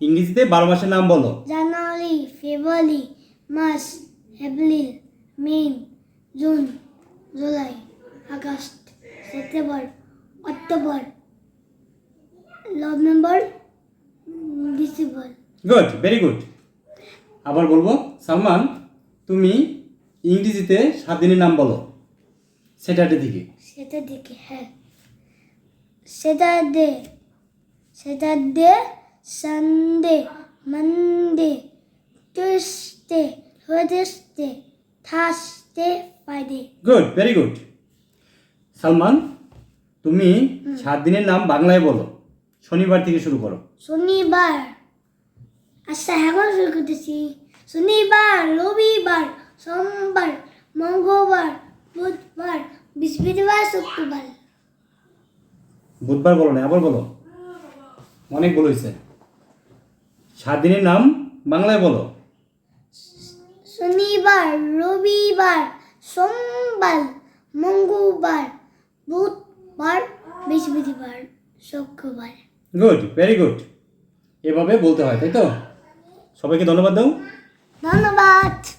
ইংরেজিতে বারো মাসের নাম বলো। January February March April May June July August September October November December. Good very good. আবার বলব সালমান তুমি ইংরেজিতে সাত দিনের নাম বলো। স্যাটারডে থেকে সেটা দেখে হ্যাঁ। Saturday Saturday Sunday Monday Tuesday Wednesday Thursday Friday good very good Salman তুমি সাত দিনের নাম বাংলায় বলো। শনিবার থেকে শুরু করো। শনিবার। আচ্ছা এখন শুরু করতেছি। শনিবার রবিবার সোমবার মঙ্গলবার বুধবার বৃহস্পতিবার শুক্রবার। বুধবার বলো না আবার বলো। অনেক বলো হয়েছে। সাত দিনের নাম বাংলায় বলো। শনিবার রবিবার সোমবার মঙ্গলবার বুধবার বৃহস্পতিবার শুক্রবার। গুড ভেরি গুড এভাবে বলতে হয় তাই তো? সবাইকে ধন্যবাদ দাও। ধন্যবাদ।